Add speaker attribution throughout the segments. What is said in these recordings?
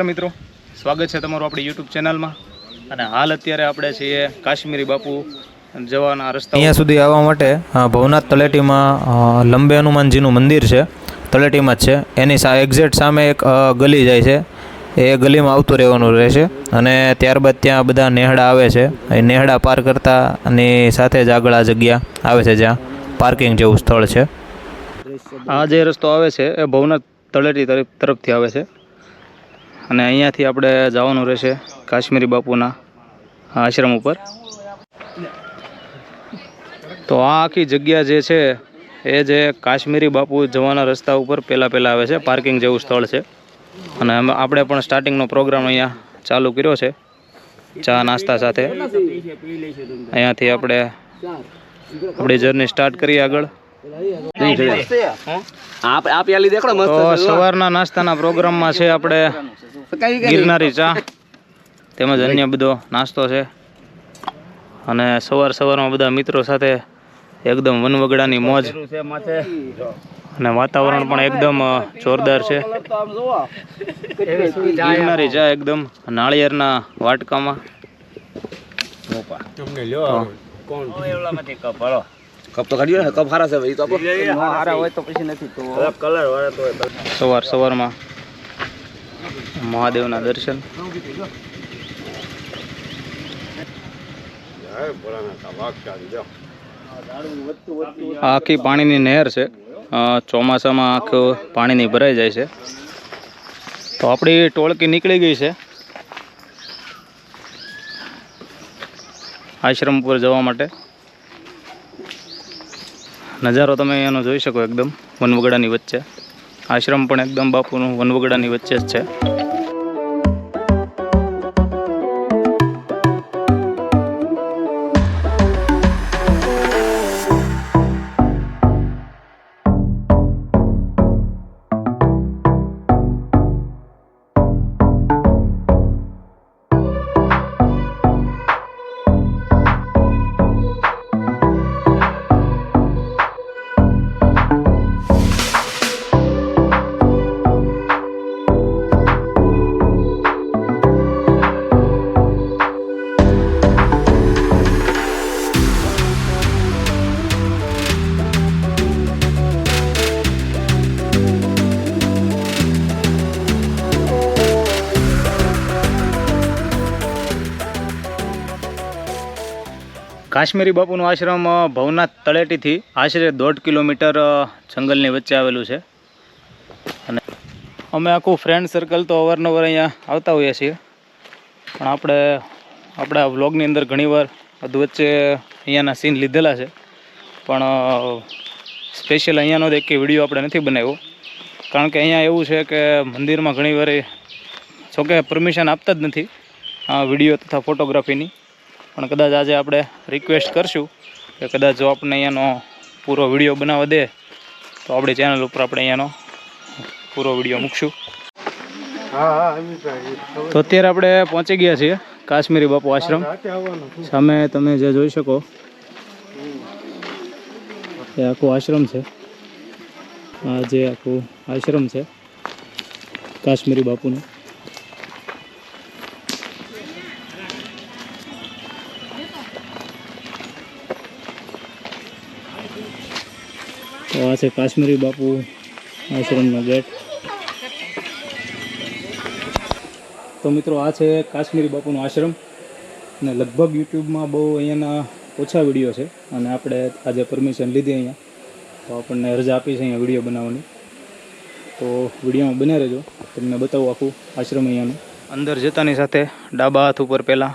Speaker 1: નમસ્કાર મિત્રો. સ્વાગત છે તમારું આપણી યુટ્યુબ ચેનલમાં. અને હાલ અત્યારે આપણે છીએ કાશ્મીરી બાપુ જવાના રસ્તા
Speaker 2: અહીંયા સુધી આવવા માટે ભવનાથ તળેટીમાં લંબે હનુમાનજીનું મંદિર છે. તળેટીમાં જ છે. એની એક્ઝેક્ટ સામે એક ગલી જાય છે. એ ગલીમાં આવતું રહેવાનું રહેશે. અને ત્યારબાદ ત્યાં બધા નેહડા આવે છે. એ નેહડા પાર કરતાની સાથે જ આગળ આ જગ્યા આવે છે જ્યાં પાર્કિંગ જેવું સ્થળ છે.
Speaker 1: આ જે રસ્તો આવે છે એ ભવનાથ તળેટી તરફ તરફથી આવે છે. અને અહીંયાથી આપણે જવાનું રહેશે કાશ્મીરી બાપુના આશ્રમ ઉપર. તો આ આખી જગ્યા જે છે એ જે કાશ્મીરી બાપુ જવાના રસ્તા ઉપર પહેલાં પહેલાં આવે છે પાર્કિંગ જેવું સ્થળ છે. અને આપણે પણ સ્ટાર્ટિંગનો પ્રોગ્રામ અહીંયા ચાલુ કર્યો છે ચા નાસ્તા સાથે. અહીંયાથી આપણે આપણી જર્ની સ્ટાર્ટ કરીએ આગળ. સવારના નાસ્તાના પ્રોગ્રામમાં છે આપણે ગિરનારી ચા તેમજ અન્ય બધો નાસ્તો છે. અને સવાર સવારમાં બધા મિત્રો સાથે એકદમ વનવગડાની મોજ અને વાતાવરણ પણ એકદમ જોરદાર છે. ગિરનારી ચા એકદમ નાળિયેરના વાટકામાં. સવાર સવારમાં મહાદેવના દર્શન. આખી પાણીની નહેર છે. ચોમાસામાં આખું પાણીની ભરાઈ જાય છે. તો આપણી ટોળકી નીકળી ગઈ છે. આશ્રમ ઉપર જવા માટે. નજારો તમે અહીંયાનો જોઈ શકો એકદમ વનવગડાની વચ્ચે. આશ્રમ પણ એકદમ બાપુનું વનવગડાની વચ્ચે જ છે. કાશ્મીરી બાપુનું આશ્રમ ભવનાથ તળેટીથી આશરે દોઢ કિલોમીટર જંગલની વચ્ચે આવેલું છે. અને અમે આખું ફ્રેન્ડ સર્કલ તો અવારનવાર અહીંયા આવતા હોઈએ છીએ. પણ આપણે, આપણા વ્લોગની અંદર ઘણીવાર અધ વચ્ચે અહીંયાના સીન લીધેલા છે. પણ સ્પેશિયલ અહીંયાનો જ એક વીડિયો આપણે નથી બનાવ્યો. કારણ કે અહીંયા એવું છે કે મંદિરમાં ઘણીવાર જોકે પરમિશન આપતા જ નથી વીડિયો તથા ફોટોગ્રાફીની પણ કદાચ આજે આપણે રિક્વેસ્ટ કરશું કે કદાચ જો આપણને અહીંયાનો પૂરો વીડિયો બનાવવા દે તો આપણી ચેનલ ઉપર આપણે અહીંયાનો પૂરો વીડિયો મૂકશું. તો અત્યારે આપણે પહોંચી ગયા છીએ કાશ્મીરી બાપુ આશ્રમ. સામે તમે જે જોઈ શકો એ આખું આશ્રમ છે. આ જે આખું આશ્રમ છે કાશ્મીરી બાપુનું. તો આ છે કાશ્મીરી બાપુ આશ્રમનો ગેટ. તો મિત્રો આ છે કાશ્મીરી બાપુનો આશ્રમ. અને લગભગ યુટ્યુબમાં બહુ અહીંયાના ઓછા વીડિયો છે. અને આપણે આજે પરમિશન લીધી અહીંયા. તો આપણને રજા આપી છે અહીંયા વીડિયો બનાવવાની. તો વિડીયોમાં બને રહેજો. તમને બતાવું આખું આશ્રમ અહીંયાનું. અંદર જતાની સાથે ડાબા હાથ ઉપર પહેલાં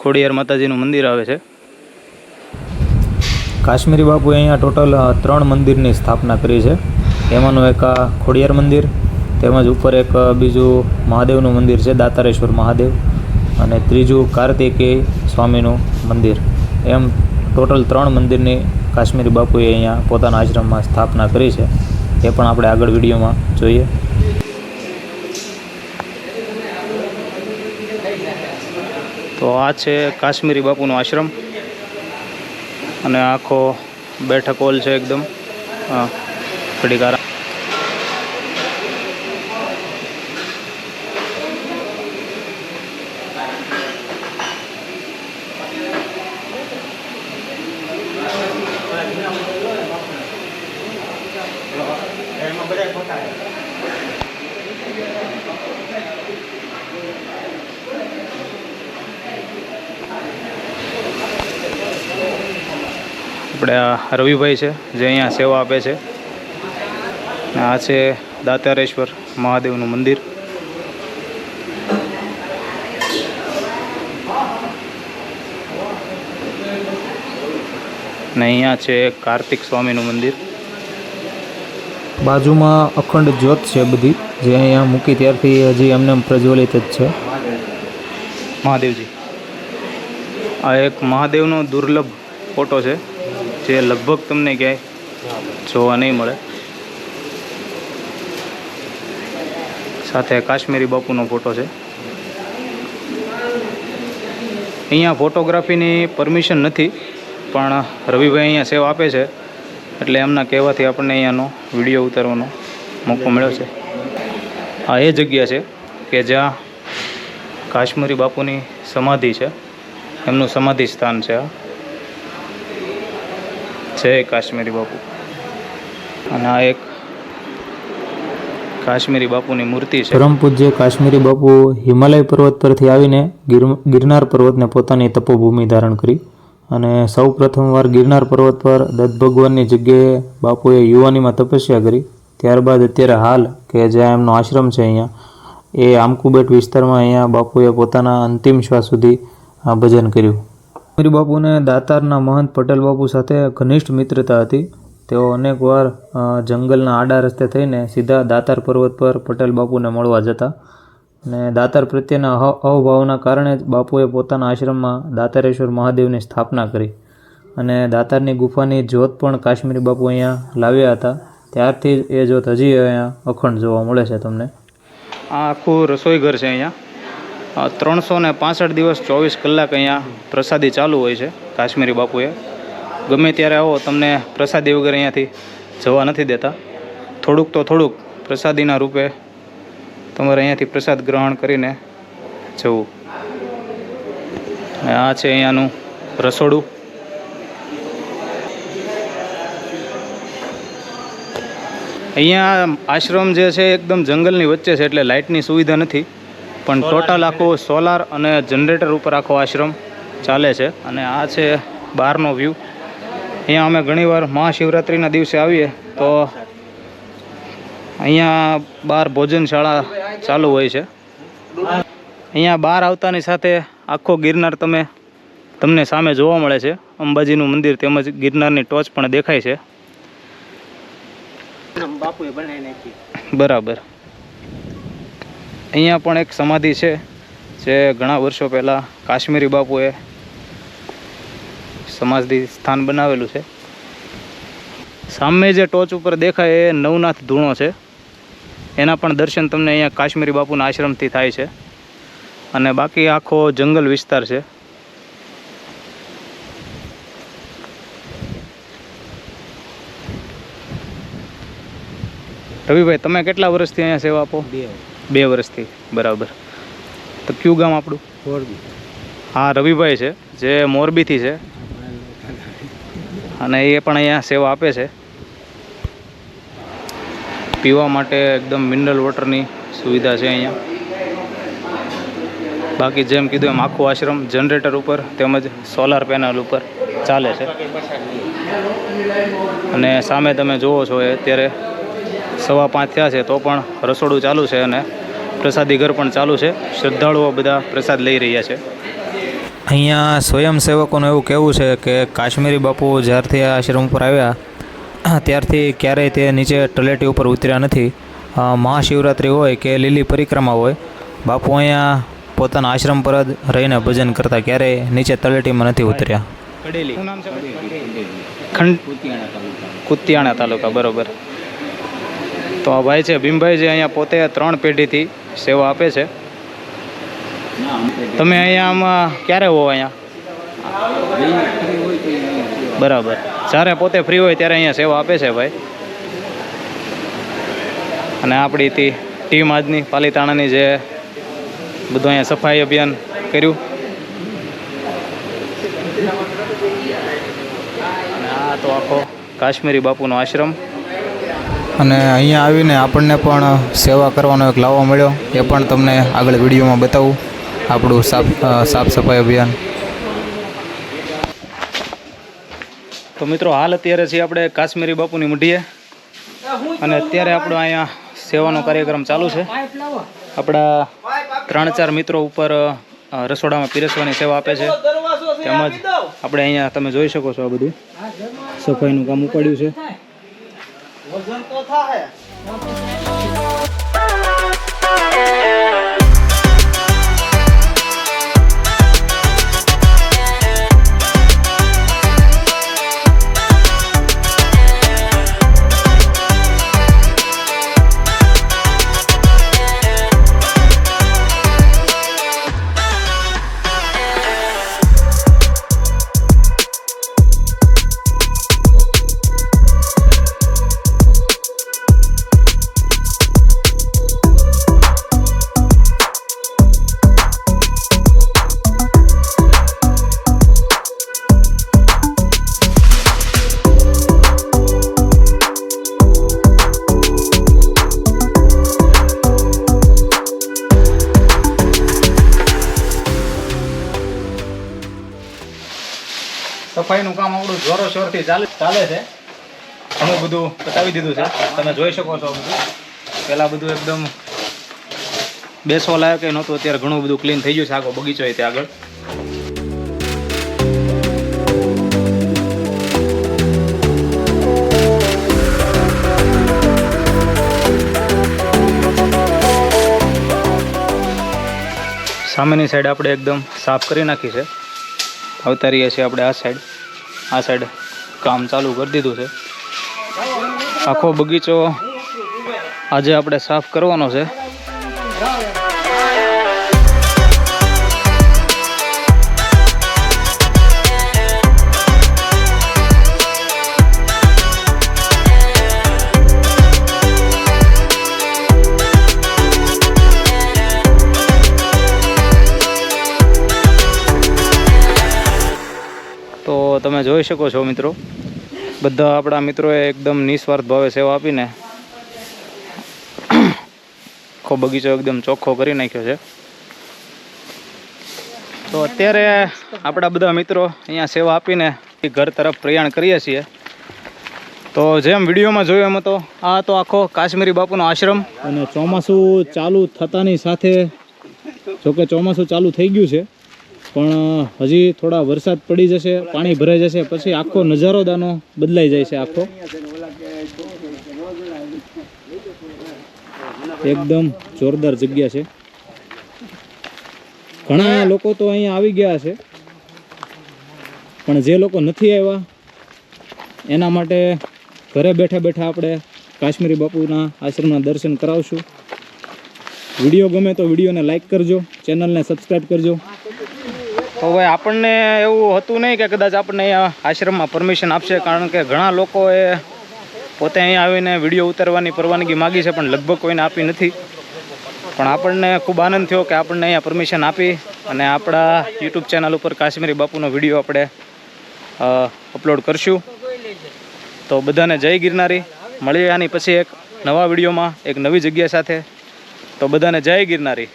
Speaker 1: ખોડિયાર માતાજીનું મંદિર આવે છે.
Speaker 2: કાશ્મીરી બાપુએ અહીંયા ટોટલ ત્રણ મંદિરની સ્થાપના કરી છે. એમાંનું એક આ ખોડિયાર મંદિર, તેમજ ઉપર એક બીજું મહાદેવનું મંદિર છે, દાતારેશ્વર મહાદેવ, અને ત્રીજું કાર્તિકેય સ્વામીનું મંદિર. એમ ટોટલ ત્રણ મંદિરની કાશ્મીરી બાપુએ અહીંયા પોતાના આશ્રમમાં સ્થાપના કરી છે. એ પણ આપણે આગળ વિડીયોમાં જોઈએ.
Speaker 1: તો આ છે કાશ્મીરી બાપુનો આશ્રમ. અને આખો બેઠક હોલ છે એકદમ. ઘડીક આરામ આપણે આ રવિભાઈ છે જે અહીંયા સેવા આપે છે. આ છે દાતારેશ્વર મહાદેવનું મંદિર. ને અહીંયા છે કાર્તિક સ્વામીનું મંદિર.
Speaker 2: બાજુમાં અખંડ જ્યોત છે બધી જે અહીંયા મૂકી ત્યારથી હજી એમને પ્રજ્વલિત જ છે.
Speaker 1: મહાદેવજી. આ એક મહાદેવનો દુર્લભ ફોટો છે. જે લગભગ તમને ક્યાંય જોવા નહીં મળે. સાથે કાશ્મીરી બાપુનો ફોટો છે. અહીંયા ફોટોગ્રાફીની પરમિશન નથી, પણ રવિભાઈ અહીંયા સેવા આપે છે, એટલે એમના કહેવાથી આપણને અહીંયાનો વીડિયો ઉતારવાનો મોકો મળ્યો છે. આ એ જગ્યા છે કે જ્યાં કાશ્મીરી બાપુની સમાધિ છે, એમનું સમાધિ સ્થાન છે આ. જય કાશ્મીરી બાપુ. અને આ એક કાશ્મીરી બાપુની મૂર્તિ છે.
Speaker 2: પરમ પૂજ્ય કાશ્મીરી બાપુ હિમાલય પર્વત પરથી આવીને ગિર, ગિરનાર પર્વતને પોતાની તપોભૂમિ ધારણ કરી. અને સૌ પ્રથમવાર ગિરનાર પર્વત પર દત્ત ભગવાનની જગ્યાએ બાપુએ યુવાનીમાં તપસ્યા કરી. ત્યારબાદ અત્યારે હાલ કે જ્યાં એમનો આશ્રમ છે અહીંયા, એ આમકુબેટ વિસ્તારમાં અહીંયા બાપુએ પોતાના અંતિમ શ્વાસ સુધી ભજન કર્યું. કાશ્મીરી બાપુને દાતારના મહંત પટેલ બાપુ સાથે ઘનિષ્ઠ મિત્રતા હતી. તેઓ અનેકવાર જંગલના આડા રસ્તે થઈને સીધા દાતાર પર્વત પર પટેલ બાપુને મળવા જતા અને દાતાર પ્રત્યેના અહ- અહોભાવના કારણે જ બાપુએ પોતાના આશ્રમમાં દાતારેશ્વર મહાદેવની સ્થાપના કરી અને દાતારની ગુફાની જ્યોત પણ કાશ્મીરી બાપુ અહીંયા લાવ્યા હતા. ત્યારથી એ જ્યોત હજી અહીંયા અખંડ જોવા મળે છે તમને.
Speaker 1: આ આખું રસોઈ ઘર છે અહીંયા. ત્રણસો ને પાસઠ દિવસ ચોવીસ કલાક અહીંયા પ્રસાદી ચાલુ હોય છે કાશ્મીરી બાપુએ. ગમે ત્યારે આવો, તમને પ્રસાદી વગર અહીંયાથી જવા નથી દેતા. થોડુંક તો થોડુંક પ્રસાદીના રૂપે તમારે અહીંયાથી પ્રસાદ ગ્રહણ કરીને જવું. આ છે અહીંયાનું રસોડું. અહીંયા આશ્રમ જે છે એકદમ જંગલની વચ્ચે છે એટલે લાઇટની સુવિધા નથી. પણ ટોટલ આખો સોલાર અને જનરેટર ઉપર આખો આશ્રમ ચાલે છે. અને આ છે બહારનો વ્યૂ અહીંયા અમે ઘણીવાર મહાશિવરાત્રિના દિવસે આવીએ તો અહીંયા બહાર ભોજનશાળા ચાલુ હોય છે. અહીંયા બહાર આવતાની સાથે આખો ગિરનાર તમે તમને સામે જોવા મળે છે. અંબાજીનું મંદિર તેમજ ગિરનારની ટોચ પણ દેખાય છે. બરાબર. અહીંયા પણ એક સમાધિ છે, જે ઘણા વર્ષો પહેલાં કાશ્મીરી બાપુએ સમાધિ સ્થાન બનાવેલું છે. સામે જે ટોચ ઉપર દેખાય એ નવનાથ ધૂણો છે. એના પણ દર્શન તમને અહીંયા કાશ્મીરી બાપુના આશ્રમથી થાય છે. અને બાકી આખો જંગલ વિસ્તાર છે. રવિભાઈ, તમે કેટલા વર્ષથી અહીંયા સેવા આપો? બે વર્ષથી બરાબર. તો કયું ગામ આપણું હા રવિભાઈ છે જે મોરબીથી છે. અને એ પણ અહીંયા સેવા આપે છે. પીવા માટે એકદમ મિનરલ વોટરની સુવિધા છે અહીંયા. બાકી જેમ કીધું એમ આખું આશ્રમ જનરેટર ઉપર તેમજ સોલાર પેનલ ઉપર ચાલે છે. અને સામે તમે જુઓ છો એ અત્યારે સવા પાંચ થયા છે તો પણ રસોડું ચાલુ છે અને પ્રસાદી ઘર પણ ચાલુ છે. શ્રદ્ધાળુઓ બધા પ્રસાદ લઈ રહ્યા છે.
Speaker 2: અહીંયા સ્વયંસેવકોનું એવું કહેવું છે કે કાશ્મીરી બાપુ જ્યારથી આ આશ્રમ ઉપર આવ્યા ત્યારથી ક્યારેય તે નીચે ટલેટી ઉપર ઉતર્યા નથી. મહાશિવરાત્રિ હોય કે લીલી પરિક્રમા હોય બાપુ અહીંયા પોતાના આશ્રમ પર જ રહીને ભજન કરતા ક્યારેય નીચે તળેટીમાં નથી ઉતર્યા.
Speaker 1: કુતિયાણા તાલુકા બરોબર. તો આ ભાઈ છે, ભીમભાઈ જે અહીંયા પોતે ત્રણ પેઢીથી સેવા આપે છે. તમે અહીંયા આમાં ક્યારે હો અહીંયા? બરાબર. જ્યારે પોતે ફ્રી હોય ત્યારે અહીંયા સેવા આપે છે ભાઈ. અને આપણી ટીમ આજની પાલીતાણાની જે બધું અહીંયા સફાઈ અભિયાન કર્યું. અને આ તો આખો કાશ્મીરી બાપુનો આશ્રમ.
Speaker 2: અને અહીંયા આવીને આપણને પણ સેવા કરવાનો એક લાવો મળ્યો. એ પણ તમને આગળ વિડીયોમાં બતાવું. આપણું સાફ સાફ સફાઈ અભિયાન.
Speaker 1: તો મિત્રો, હાલ અત્યારે છીએ આપણે કાશ્મીરી બાપુની મઢીએ અને અત્યારે આપણો અહીંયા સેવાનો કાર્યક્રમ ચાલુ છે. આપણા ત્રણ ચાર મિત્રો ઉપર રસોડામાં પીરસવાની સેવા આપે છે. તેમજ આપણે અહીંયા તમે જોઈ શકો છો આ બધું. સફાઈનું કામ ઉપાડ્યું છે. સફાઈનું જોરો ચાલે ચાલે છે? ઘણું બધું બતાવી દીધું છે. તમે જોઈ શકો છો બધું. પહેલાં બધું એકદમ બેસવા લાયક એ નહોતું. અત્યારે ઘણું બધું ક્લીન થઈ ગયું છે આખો બગીચો એ ત્યાં આગળ. સામેની સાઈડ આપણે એકદમ સાફ કરી નાખી છે. આવતા રહીએ છીએ આપણે આ સાઈડ આ સાઈડ કામ ચાલુ કરી દીધું છે. આખો બગીચો આજે આપણે સાફ કરવાનો છે. તમે જોઈ શકો છો મિત્રો. બધા આપણા મિત્રોએ એકદમ નિસ્વાર્થ ભાવે સેવા આપીને આખો બગીચો એકદમ ચોખ્ખો કરી નાખ્યો છે. તો અત્યારે આપણા બધા મિત્રો અહીંયા સેવા આપીને ઘર તરફ પ્રયાણ કરીએ છીએ. તો જેમ વિડીયોમાં જોયું એમ તો આ તો આખો કાશ્મીરી બાપુનો આશ્રમ. અને ચોમાસું ચાલુ થતાની સાથે, જોકે ચોમાસું ચાલુ થઈ ગયું છે. પણ હજી થોડા વરસાદ પડી જશે, પાણી ભરાઈ જશે, પછી આખો નજારો દાનો બદલાઈ જાય છે આખો. એકદમ જોરદાર જગ્યા છે. ઘણા લોકો તો અહીંયા આવી ગયા છે, પણ જે લોકો નથી આવ્યા, એના માટે ઘરે બેઠા બેઠા આપણે કાશ્મીરી બાપુના આશ્રમના દર્શન કરાવશું. વીડિયો ગમે તો વિડીયોને લાઇક કરજો, ચેનલને સબસ્ક્રાઈબ કરજો. તો ભાઈ આપણને એવું હતું નહીં કે કદાચ આપણને અહીંયા આશ્રમમાં પરમિશન આપશે, કારણ કે ઘણા લોકોએ પોતે અહીંયા આવીને વીડિયો ઉતારવાની પરવાનગી માગી છે, પણ લગભગ કોઈને આપી નથી. પણ આપણને ખૂબ આનંદ થયો કે આપણને અહીંયા પરમિશન આપી અને આપણા યુટ્યુબ ચેનલ ઉપર કાશ્મીરી બાપુનો વીડિયો આપણે અપલોડ કરશું. તો બધાને જય ગિરનારી. મળીએ આની પછી એક નવા વિડીયોમાં, એક નવી જગ્યા સાથે. તો બધાને જય ગિરનારી.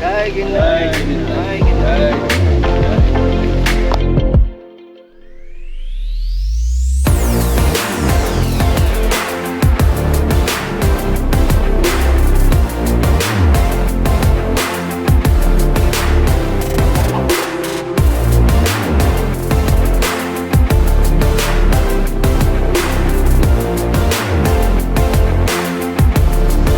Speaker 3: જય ગિરનાર. જય ગિરનાર